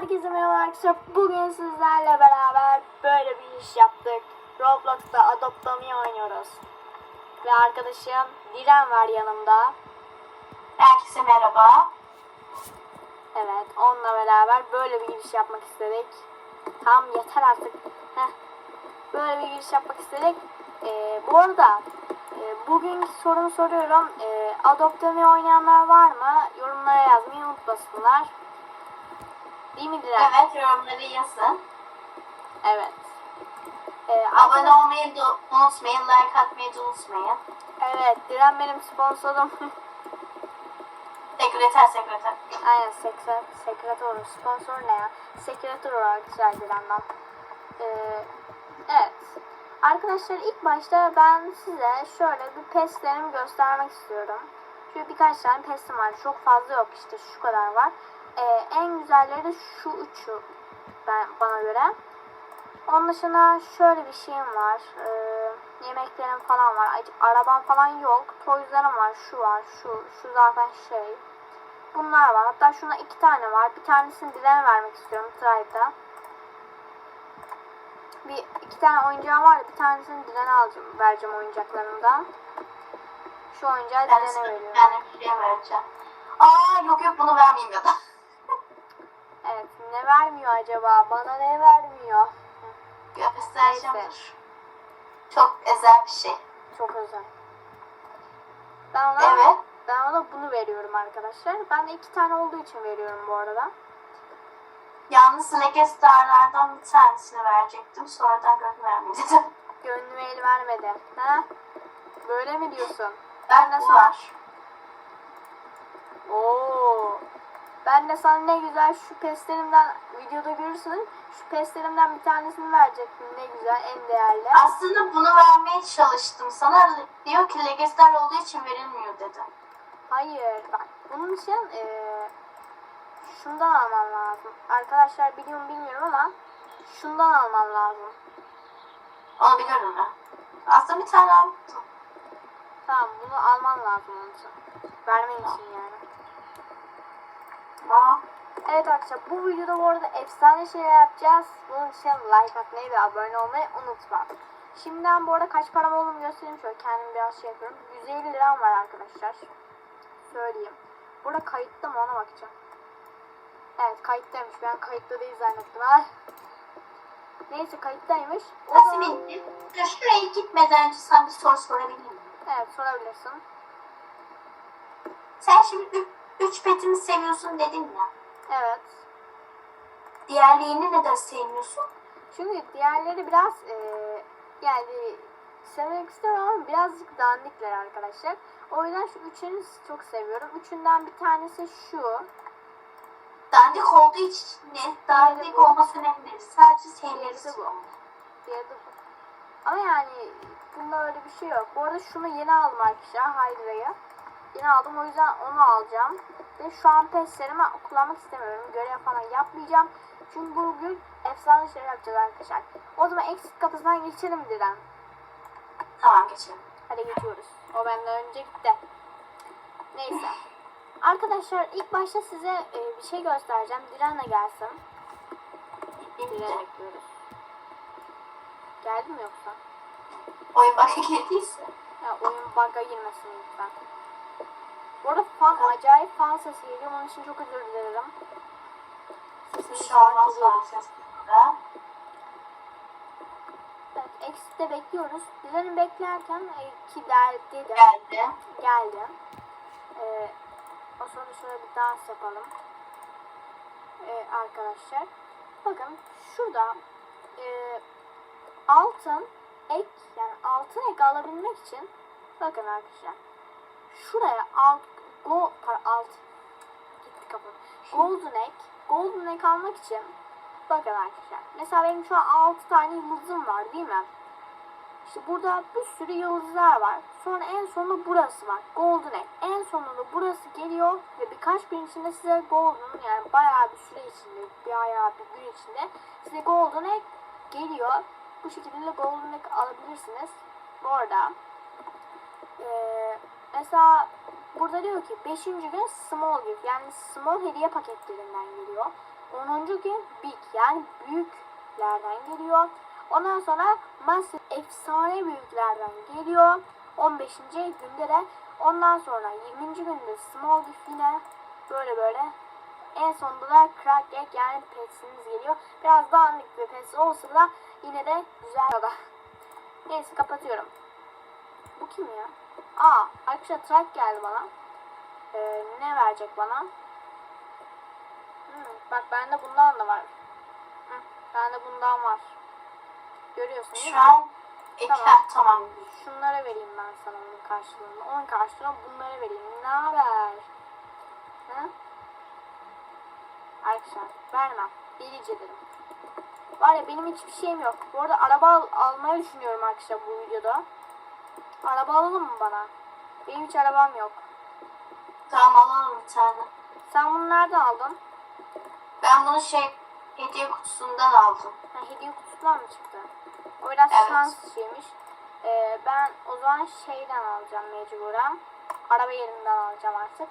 Herkese merhaba arkadaşlar. Bugün sizlerle beraber böyle bir iş yaptık. Roblox'ta Adopt Me oynuyoruz. Ve arkadaşım Diren var yanımda. Herkese merhaba. Evet onunla beraber böyle bir giriş yapmak istedik. Tam yeter artık. Heh. Böyle bir giriş yapmak istedik. Ee, bu arada e, bugünkü sorumu soruyorum. E, Adopt Me oynayanlar var mı? Yorumlara yazmayı unutmasınlar. Değil mi Diren? Evet yorumları yazın. Evet. Ee, Abone olmayı da unutmayın. Like atmayı da unutmayın. Evet, Diren benim sponsorum. Sekreter sekreter. Aynen, sekre, sekretör. Sponsor ne ya? Sekretör olarak güzel Diren'den. Ee, evet. Arkadaşlar ilk başta ben size şöyle bir pestlerimi göstermek istiyorum. Şöyle birkaç tane pestim var. Çok fazla yok işte şu kadar var. Ee, en güzelleri de şu üçü ben, bana göre. Onun dışında şöyle bir şeyim var. Ee, yemeklerim falan var. Arabam falan yok. Toyslarım var. Şu var. Şu. Şu zaten şey. Bunlar var. Hatta şuna iki tane var. Bir tanesini Dilan'a vermek istiyorum. Tribe'da. Bir iki tane oyuncağım var. Bir tanesini Dilan'a alacağım. Vereceğim oyuncaklarımdan. Şu oyuncağı Ben Dilan'a veriyorum. tane bir şey vereceğim. Aa yok yok bunu vermeyeyim ya da. Vermiyor acaba? Bana ne vermiyor? Göstereceğim. Neyse. dur. Çok özel bir şey. Çok özel. Ben ona, Evet. ben ona bunu veriyorum arkadaşlar. Ben de iki tane olduğu için veriyorum bu arada. Yalnız Lege Star'lardan bir tanesini verecektim. Sonradan gördüm vermeyeyim dedim. Gönlüme el vermedi. Ha? Böyle mi diyorsun? Ben sana- var. Oo. Ben de sana ne güzel şu pestlerimden videoda görürsün. Şu pestlerimden bir tanesini verecektim. Ne güzel, en değerli. Aslında bunu vermeye çalıştım. Sana diyor ki Lege Star olduğu için verilmiyor dedi. Hayır, bak bunun için eee şundan alman lazım. Arkadaşlar biliyor mu bilmiyorum ama şundan alman lazım. Onu biliyorum ben. Aslında bir tane almıştım. Tamam, bunu alman lazım onun için. Vermen için yani. Evet arkadaşlar bu videoda bu arada efsane şeyler yapacağız. Bunun için like atmayı ve abone olmayı unutma. Şimdiden bu arada kaç param olduğunu göstereyim şöyle kendim biraz şey yapıyorum. 150 liram var arkadaşlar. Söyleyeyim. Burada kayıtta mı ona bakacağım. Evet kayıttaymış. Ben kayıtta değil zannettim. Ay. Neyse kayıttaymış. O Nasıl zaman- şuraya gitmeden önce sana bir soru sorabilir miyim? Evet sorabilirsin. Sen şimdi üç, petimi seviyorsun dedin ya. Evet. Diğerlerini neden sevmiyorsun? Çünkü diğerleri biraz eee yani sevmek istiyorum ama birazcık dandikler arkadaşlar. O yüzden şu üçünü çok seviyorum. Üçünden bir tanesi şu. Dandik olduğu için ne? Dandik bu. olması önemli değil. Sadece Diğeri bu. bu. Diğeri de bu. Ama yani bunda öyle bir şey yok. Bu arada şunu yeni aldım arkadaşlar. Hydra'yı. Yeni aldım o yüzden onu alacağım. Ve şu an peslerimi kullanmak istemiyorum. Görev falan yapmayacağım. Çünkü bugün efsane şey yapacağız arkadaşlar. O zaman eksik kapısından geçelim Diren. Tamam geçelim. Hadi geçiyoruz. O benden önce gitti. Neyse. Arkadaşlar ilk başta size e, bir şey göstereceğim. Diren'le gelsin. Bilmiyorum. bekliyoruz. Geldi mi yoksa? Oyun baka girdiyse. Ya oyun bug'a girmesin lütfen. Bu arada fan acayip fan sesi geliyor. Onun için çok özür dilerim. Sesini falan sesinde. Evet, Exit'te bekliyoruz. Diren'i beklerken e, ki derdi de Geldi. geldi. Ee, o sonra şöyle bir dans yapalım. Ee, arkadaşlar. Bakın şurada e, altın ek yani altın ek alabilmek için bakın arkadaşlar. Şuraya alt go para alt gitti kapı. Golden ek golden ek almak için bakın arkadaşlar. Mesela benim şu an 6 tane yıldızım var değil mi? İşte burada bir sürü yıldızlar var. Sonra en sonunda burası var. Golden Egg. En sonunda burası geliyor ve birkaç gün içinde size Golden yani bayağı bir süre içinde, bayağı bir gün içinde size Golden Egg geliyor. Bu şekilde de Golden Egg alabilirsiniz. Bu arada eee, mesela Burada diyor ki 5. gün small gift yani small hediye paketlerinden geliyor. 10. gün big yani büyüklerden geliyor. Ondan sonra massive efsane büyüklerden geliyor. 15. günde de ondan sonra 20. günde small gift yine böyle böyle en sonunda da crack egg yani petsiniz geliyor. Biraz dağınık bir pets olsa da yine de güzel. Neyse kapatıyorum. Bu kim ya? Aa arkadaşlar track geldi bana. Ee, ne verecek bana? Hmm, bak bende bundan da var. Hı, bende bundan var. Görüyorsun değil Şu mi? an Tamam. ekran tamam. Şunlara vereyim ben sana onun karşılığında. Onun karşılığında bunlara vereyim. Ne haber? Hı? Arkadaşlar vermem. Delice dedim. Var ya benim hiçbir şeyim yok. Bu arada araba al- almayı düşünüyorum arkadaşlar bu videoda. Araba alalım mı bana? Benim hiç arabam yok. Tamam alalım bir tane. Sen bunu nereden aldın? Ben bunu şey hediye kutusundan aldım. Ha, hediye kutusundan mı çıktı? O biraz Evet. şans şeymiş. Ee, ben o zaman şeyden alacağım mecburen. Araba yerinden alacağım artık.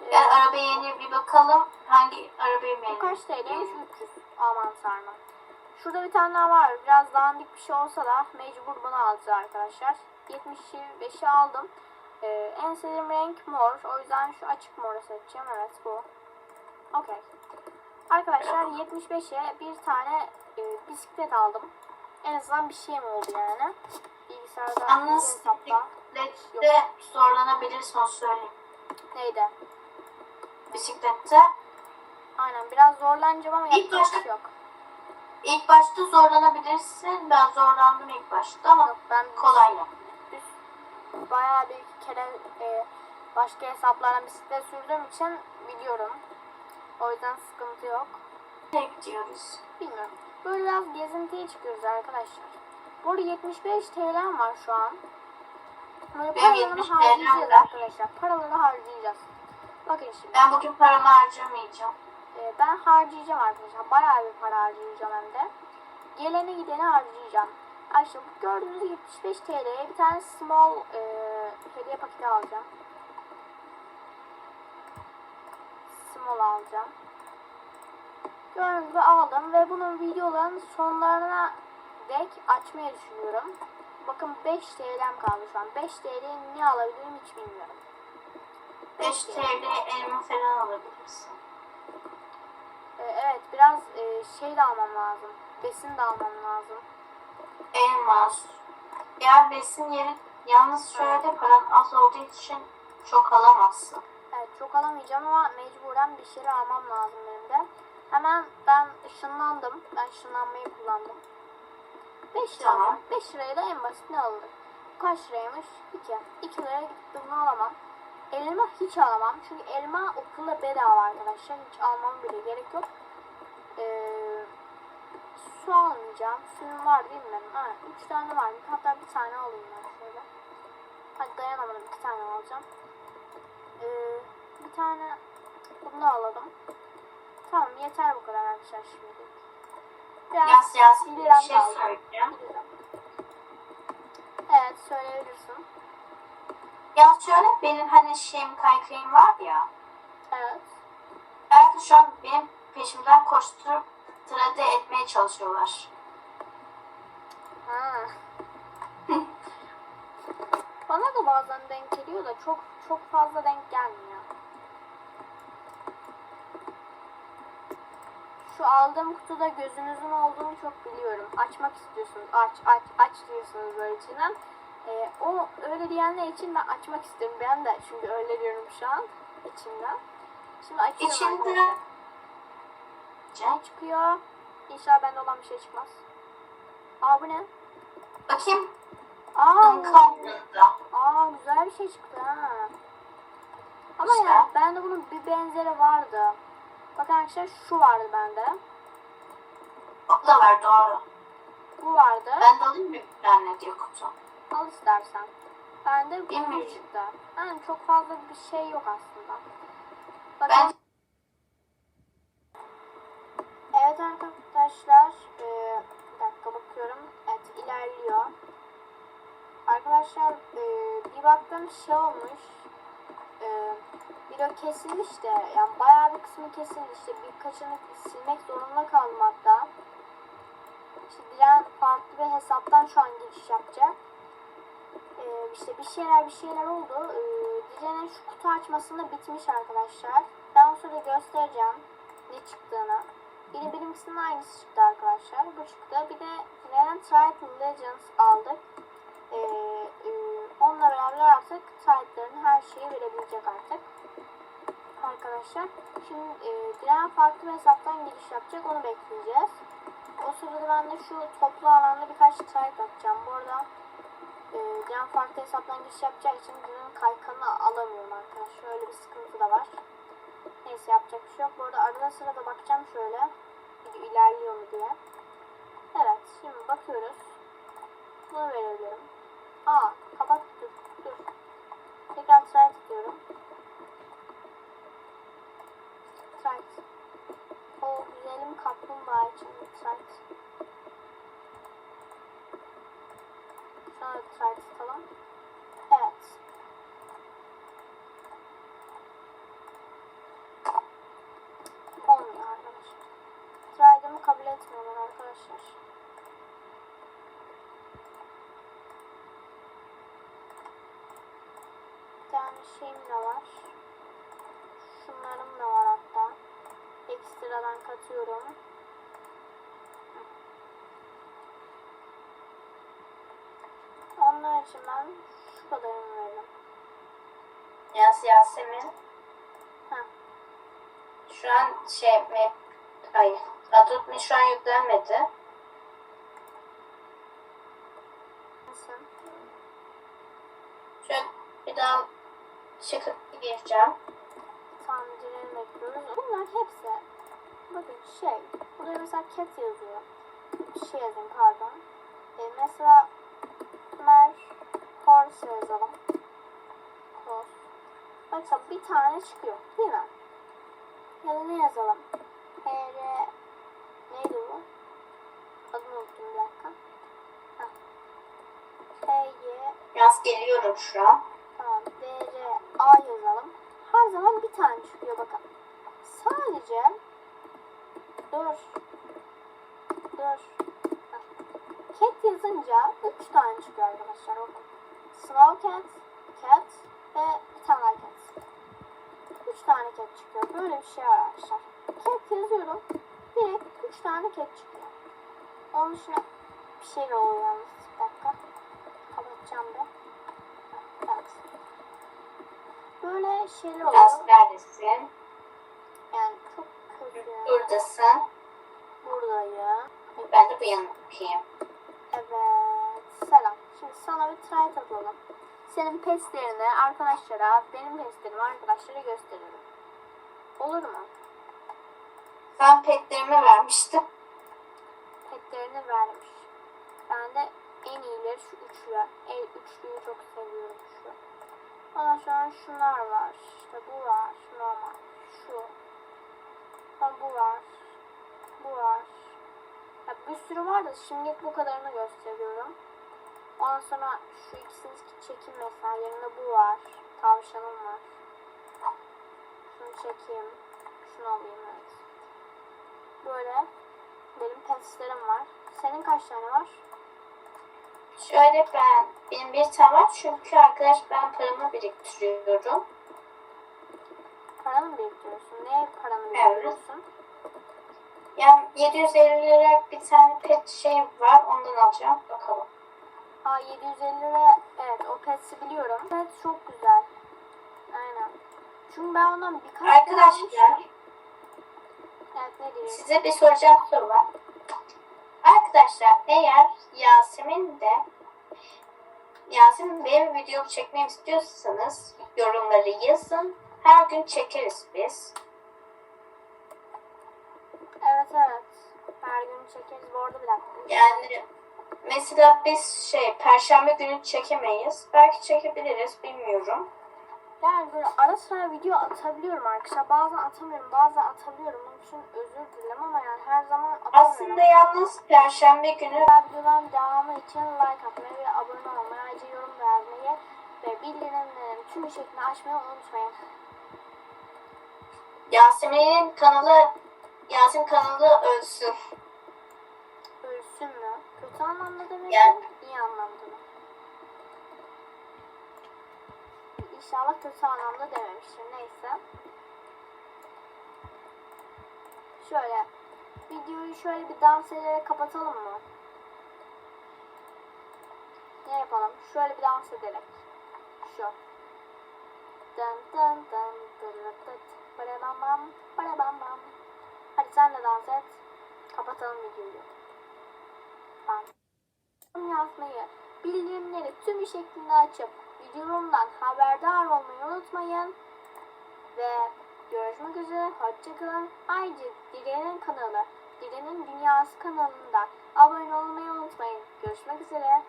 Ee, Gel arabaya yeni bir bakalım. Hangi arabayı Bu beğendin? kaç TL'ymiş? 300. Aman sarma. Şurada bir tane daha var. Biraz dandik bir şey olsa da mecbur bunu alacağız arkadaşlar. 75'i aldım. Ee, en sevdiğim renk mor. O yüzden şu açık moru seçeceğim. Evet bu. Okey. Arkadaşlar 75'e bir tane e, bisiklet aldım. En azından bir şey mi oldu yani. Bilgisayarda Yalnız hesapta. bisiklette zorlanabilirsin söyleyeyim. Neydi? Bisiklette Aynen biraz zorlanacağım ama yapacak şey yok. İlk başta zorlanabilirsin. Ben zorlandım ilk başta ama Yok ben kolay ya. Biz bayağı bir kere e, başka hesaplarla bisiklet sürdüğüm için biliyorum. O yüzden sıkıntı yok. Nereye gidiyoruz? Bilmiyorum. Böyle biraz gezintiye çıkıyoruz arkadaşlar. Bu arada 75 TL'm var şu an. Böyle Benim paralarını 70 harcayacağız arkadaşlar. Paraları harcayacağız. Bakın şimdi. Ben bugün paramı harcamayacağım. E, ben harcayacağım arkadaşlar. Bayağı bir para harcayacağım hem de. Geleni gideni harcayacağım. Arkadaşlar bu gördüğünüz 75 TL'ye bir tane small e, hediye paketi alacağım. Small alacağım. Gördüğünüz gibi aldım ve bunun videoların sonlarına dek açmayı düşünüyorum. Bakın 5 TL'm kaldı şu an. 5 TL'yi ne alabilirim hiç bilmiyorum. 5 TL elma falan alabilirsin. Biraz e, şey de almam lazım. Besin de almam lazım. Elmas. Eğer besin yeri yalnız şöyle paran az olduğu için çok alamazsın. Evet çok alamayacağım ama mecburen bir şeyler almam lazım benim de. Hemen ben ışınlandım. Ben ışınlanmayı kullandım. 5 lira. Tamam. 5 liraya da en basit ne alır? Kaç liraymış? 2. 2 liraya de bunu alamam. Elma hiç alamam. Çünkü elma okulda bedava arkadaşlar. Hiç almam bile gerek yok. Su almayacağım. Suyum var değil mi? Ha, 3 tane var. Hatta bir tane alayım ben şöyle. Hadi dayanamadım. 2 tane alacağım. Ee, bir tane bunu alalım. Tamam yeter bu kadar arkadaşlar şimdi. Biraz Yaz yaz bir liram şey söyleyeceğim. Bir. Evet söyleyebilirsin. Ya şöyle benim hani şeyim kaykayım var ya. Evet. Belki şu an benim peşimden koşturup trade etmeye çalışıyorlar. Ha. Bana da bazen denk geliyor da çok çok fazla denk gelmiyor. Şu aldığım kutuda gözünüzün olduğunu çok biliyorum. Açmak istiyorsunuz. Aç aç aç diyorsunuz böyle içinden. Ee, o öyle diyenler için ben açmak istiyorum. Ben de çünkü öyle diyorum şu an içimden. Şimdi açıyorum İçinde arkadaşlar. Ne çıkıyor? İnşallah bende olan bir şey çıkmaz. Aa bu ne? bakayım Aa, aa güzel bir şey çıktı ha. Ama Güzel. ya bende bunun bir benzeri vardı. Bakın arkadaşlar şu vardı bende. O da var doğru. Bu vardı. Ben de alayım mı bir tane diye kutu? Al istersen. Bende bu Bilmiyorum. çıktı. Yani çok fazla bir şey yok aslında. Ben Bakın. Evet arkadaşlar. eee, bir dakika bakıyorum. Evet ilerliyor. Arkadaşlar eee, bir baktım şey olmuş. video kesilmiş de yani bayağı bir kısmı kesildi işte birkaçını silmek zorunda kaldım hatta. İşte Diren farklı bir hesaptan şu an giriş yapacak. Ee, işte bir şeyler bir şeyler oldu. Ee, Diren'in şu kutu açmasında bitmiş arkadaşlar. Ben sonra göstereceğim ne çıktığını. Yine benimkisinin aynısı çıktı arkadaşlar. Bu çıktı. Bir de Diren'in Triton Legends aldık. Ee, e, onunla beraber artık sahiplerin her şeyi verebilecek artık. Arkadaşlar. Şimdi e, Diren farklı hesaptan giriş yapacak. Onu bekleyeceğiz. O sırada ben de şu toplu alanda birkaç trade atacağım. Bu arada e, Diren farklı hesaptan giriş yapacağı için Diren'in kaykanını alamıyorum arkadaşlar. Öyle bir sıkıntı da var. Neyse yapacak bir şey yok. Bu arada arada sırada bakacağım şöyle. İlerliyor mu diye. Evet şimdi bakıyoruz. Bunu verebilirim. Aa kapat dur dur. Tekrar try atıyorum. Try. O güzelim kaplumbağa için try. Da try atalım. Evet. Olmuyor arkadaşlar. Try'ımı kabul etmiyorlar arkadaşlar. Bir tane şeyim de var. Şunlarım da var hatta. Ekstradan katıyorum. Onlar için ben şu kadarını veririm. Yaz Yasemin. Heh. Şu an şey? Ay. Me şu an yüklenmedi. Nasıl? Şöyle bir daha çıkıp gireceğim. Tamamcıları bekliyoruz. Bunlar hepsi bakın şey. Burada mesela cat yazıyor. Bir şey yazayım pardon. E, mesela mer horse yazalım. Horse. Mesela bir tane çıkıyor değil mi? Ya da ne yazalım? Her neydi bu? Adını unuttum bir dakika. Heh. Yaz geliyorum şu an. Tamam. DR A yazalım. Her zaman bir tane çıkıyor bakın. Sadece dur. Dur. Heh. Yazınca üç tane çıkıyor arkadaşlar. Bakın. Snow cat, cat ve bir tane cat. Üç tane cat çıkıyor. Böyle bir şey var arkadaşlar. Cat yazıyorum. Direkt üç tane cat çıkıyor. Onun dışında bir şey oluyor yalnız. Bir dakika. Kapatacağım da. Evet. Böyle şeyler oluyor. Yaz neredesin? Yani çok kötü. Buradasın. Buradayım. Ben de bu yana bakayım. Evet. Selam. Şimdi sana bir try atalım. Senin pestlerini arkadaşlara, benim pestlerimi arkadaşlara gösteriyorum. Olur mu? Ben petlerimi vermiştim. Petlerini vermiş. Ben de en iyileri şu üçlü. El üçlüyü çok seviyorum şu. Ondan sonra şunlar var. İşte bu var. Normal. Şu. Sonra bu var. Bu var. Ya bir sürü var da şimdilik bu kadarını gösteriyorum. Ondan sonra şu ikisini çekeyim mesela. Yanında bu var. Tavşanım var. Şunu çekeyim. Şunu alayım evet. Böyle benim petlerim var. Senin kaç tane var? Şöyle ben, benim bir tane var çünkü arkadaş ben paramı biriktiriyorum. Paranı mı biriktiriyorsun? Neye paranı Evet. Yani 750 lira bir tane pet şey var ondan alacağım. Bakalım. Aa 750 lira evet o pets'i biliyorum. Pet çok güzel. Aynen. Çünkü ben ondan birkaç Arkadaşlar. Evet ne diyeyim? size bir soracağım soru var. Arkadaşlar eğer Yasemin de Yasemin benim video çekmemi istiyorsanız yorumları yazın. Her gün çekeriz biz. Evet. Her gün çekeriz. Bu arada bir dakika. Yani mesela biz şey perşembe günü çekemeyiz. Belki çekebiliriz bilmiyorum. Yani böyle ara sıra video atabiliyorum arkadaşlar. Bazen atamıyorum, bazen atabiliyorum. Onun için özür dilerim ama yani her zaman atamıyorum. Aslında yalnız perşembe günü videoların devamı için like atmayı ve abone olmayı, ayrıca yorum yazmayı ve bildirimlerin tüm şeklini açmayı unutmayın. Yasemin'in kanalı Yasemin kanalı ölsün. Ölsün mü? Kötü anlamda demek Yani-? İyi anlamda mı? İnşallah kötü anlamda dememiştir. Neyse. Şöyle videoyu şöyle bir dans ederek kapatalım mı? Ne yapalım? Şöyle bir dans ederek. Şu. Dın dın dın dırırıtıt. Bara bam bam, bara bam bam. Hadi sen de dans et. Kapatalım videoyu. Ben yazmayı, bildirimleri tüm şeklinde açıp videomdan haberdar olmayı unutmayın. Ve görüşmek üzere. Hoşçakalın. Ayrıca Dire'nin kanalı, Dire'nin Dünyası kanalında abone olmayı unutmayın. Görüşmek üzere.